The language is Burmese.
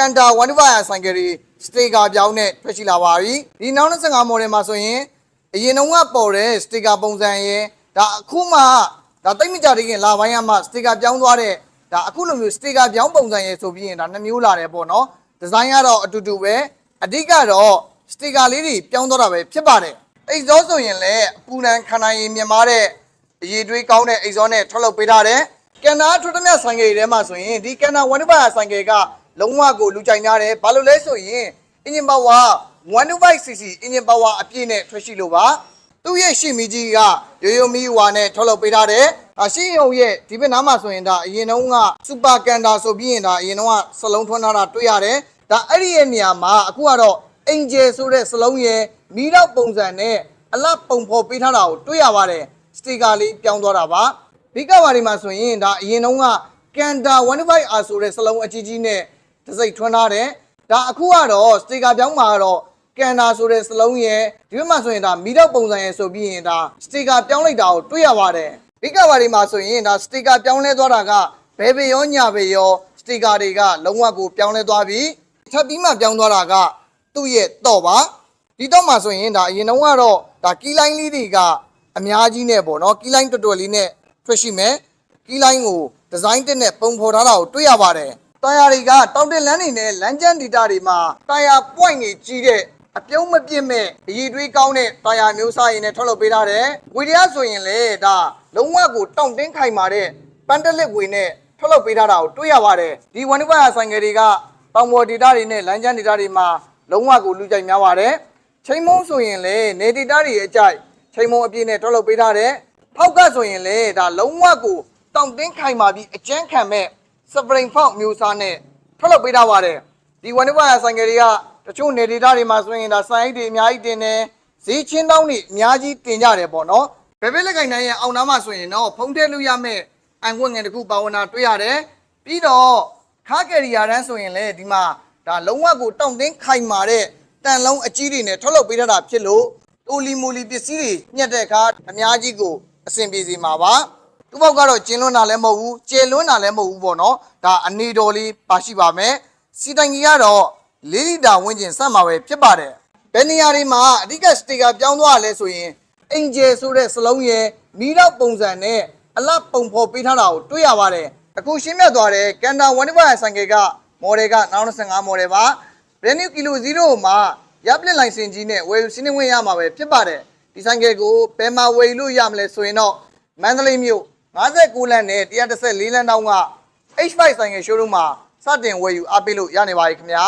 ကန်တာ125ဆိုင်ကယ်တွေစတေကာပြောင်းနဲ့ထွက်ရှိလာပါပြီဒီနောက်25 model မှာဆိုရင်အရင်တုန်းကပေါ်တဲ့စတေကာပုံစံရင်ဒါအခုမှဒါတိတ်မကြသေးခင်လာပိုင်းကမှစတေကာပြောင်းသွားတဲ့ဒါအခုလိုမျိုးစတေကာပြောင်းပုံစံရင်ဆိုပြီးရင်ဒါနှမျိုးလာတယ်ပေါ့နော်ဒီဇိုင်းကတော့အတူတူပဲအဓိကတော့စတေကာလေးတွေပြောင်းသွားတာပဲဖြစ်ပါတယ်အိတ်ဇောဆိုရင်လည်းအပူနံခန္ဓာရည်မြင်မာတဲ့အရေးတွေးကောင်းတဲ့အိတ်ဇောနဲ့ထွက်လုပ်ပေးထားတယ်ကန်နာထွတ်တမြဆိုင်ကယ်တွေထဲမှာဆိုရင်ဒီကန်နာ125ဆိုင်ကယ်က လုံးဝကိုလူကြိုက်များတယ်ဘာလို့လဲဆိုရင် engine power 125cc engine power အပြည့်နဲ့ထွက်ရှိလို့ပါသူ့ရဲ့ရှီမီကြီးကရိုးရိုးမီဝါနဲ့ထုတ်လုပ်ပေးထားတယ်အရှင်းရုံရဲ့ဒီဘက်နားမှာဆိုရင်ဒါအရင်တုန်းကစူပါကန်တာဆိုပြီးရင်ဒါအရင်တုန်းကစလုံးထွန်းထားတာတွေ့ရတယ်ဒါအဲ့ဒီရဲ့နေရာမှာအခုကတော့ angel ဆိုတဲ့စလုံးရဲ့မီတော့ပုံစံနဲ့အလတ်ပုံဖော်ပေးထားတာကိုတွေ့ရပါတယ်စတီကာလေးပြောင်းသွားတာပါဘိကဘာဒီမှာဆိုရင်ဒါအရင်တုန်းကကန်တာ 15R ဆိုတဲ့စလုံးအကြီးကြီးနဲ့ တစ်စိတ်ထွန်းထားတယ်ဒါအခုကတော့စတီကာပြောင်းမှာကတော့ကန်တာဆိုတဲ့စလုံးရဲ့ဒီဘက်မှာဆိုရင်ဒါမီတော့ပုံစံရဲ့ဆိုပြီးရင်ဒါစတီကာပြောင်းလိုက်တာကိုတွေ့ရပါတယ်ဘိကဘာဒီမှာဆိုရင်ဒါစတီကာပြောင်းလဲသွားတာကဘယ်ဘရောညာဘရောစတီကာတွေကလုံးဝကိုပြောင်းလဲသွားပြီထပ်ပြီးမှပြောင်းသွားတာကသူ့ရဲ့တော့ပါဒီတော့မှာဆိုရင်ဒါအရင်တုန်းကတော့ဒါကီးလိုင်းလေးတွေကအများကြီးနဲ့ပေါ့နော်ကီးလိုင်းတော်တော်လေးနဲ့ထွက်ရှိမယ်ကီးလိုင်းကိုဒီဇိုင်းတက်နဲ့ပုံဖော်ထားတာကိုတွေ့ရပါတယ် တာယာတွေကတောင်တင်လန်းနေနဲ့လမ်းကျန်းဒေတာတွေမှာတာယာ point ကြီးကြီးတဲ့အပြုံးမပြစ်မဲ့အည်တွေးကောင်းတဲ့တာယာမျိုးစားရည်နဲ့ထုတ်လုပ်ပေးထားတယ်ဝီဒီယာဆိုရင်လေဒါလုံးဝကိုတောင့်တင်းခိုင်မာတဲ့ပန်တလစ်ဝေနဲ့ထုတ်လုပ်ပေးထားတာကိုတွေ့ရပါတယ်ဒီ1 5ဆိုင်ကယ်တွေကတောင်ပေါ်ဒေတာတွေနဲ့လမ်းကျန်းဒေတာတွေမှာလုံးဝကိုလူကြိုက်များပါတယ်ချိန်မုံဆိုရင်လေနေဒေတာတွေအကြိုက်ချိန်မုံအပြည့်နဲ့ထုတ်လုပ်ပေးထားတယ်ဖောက်ကဆိုရင်လေဒါလုံးဝကိုတောင့်တင်းခိုင်မာပြီးအကျန်းခံမဲ့ စပရင်ဖောက်မျိုးစားနဲ့ထုတ်လုပ်ပေးထားပါတယ်ဒီ1 5ဆိုင်ကယ်တွေကတချို့နေဒေတာတွေမှာဆိုရင်ဒါဆိုင်အိတ်တွေအများကြီးတင်တယ်ဈေးချင်းတောင်းတွေအများကြီးတင်ကြတယ်ပေါ့နော်ဘယ်ဘက်လက်ကင်တိုင်းရဲ့အောင်နားမှာဆိုရင်တော့ဖုံးထဲလို့ရမယ့်အန်ခွင့်ငယ်တစ်ခုပါဝင်တာတွေ့ရတယ်ပြီးတော့ခါကယ်ရီယာတန်းဆိုရင်လည်းဒီမှာဒါလုံးဝကိုတောင့်တင်းခိုင်မာတဲ့တန်လုံးအကြီးတွေနဲ့ထုတ်လုပ်ပေးထားတာဖြစ်လို့တိုလီမိုလီပစ္စည်းတွေညှက်တဲ့အခါအများကြီးကိုအဆင်ပြေစေမှာပါ သူ့ဘောက်ကတော့ကျင်းလွန်းတာလည်းမဟုတ်ဘူးကျေလွန်းတာလည်းမဟုတ်ဘူးပေါ့နော်ဒါအနေတော်လေးပါရှိပါမယ်စီတိုင်ကြီးကတော့၄လီတာဝန်းကျင်စက်မှာပဲဖြစ်ပါတယ်ဘယ်နေရာတွေမှာအဓိကစတေကာပြောင်းသွားရလဲဆိုရင်အင်ဂျယ်ဆိုတဲ့စလုံးရဲ့မီတော့ပုံစံနဲ့အလတ်ပုံဖော်ပေးထားတာကိုတွေ့ရပါတယ်အခုရှင်းပြသွားတဲ့ကန်တာ125ဆိုင်ကယ်ကမော်ဒယ်က95မော်ဒယ်ပါ brand new kilo 0မှာရပ်ပလက်လိုင်စင်ကြီးနဲ့ဝယ်ယူစီးနှင်းဝင်ရမှာပဲဖြစ်ပါတယ်ဒီဆိုင်ကယ်ကိုဘယ်မှာဝယ်ယူလို့ရမလဲဆိုရင်တော့မန္တလေးမြို့ 59လမ်းနဲ့114လမ်းတောင်းက H5 ဆိုင်ငယ်ရှိုးရုံးမှာစတင်ဝယ်ယူအားပေးလို့ရနေပါပြီခင်ဗျာ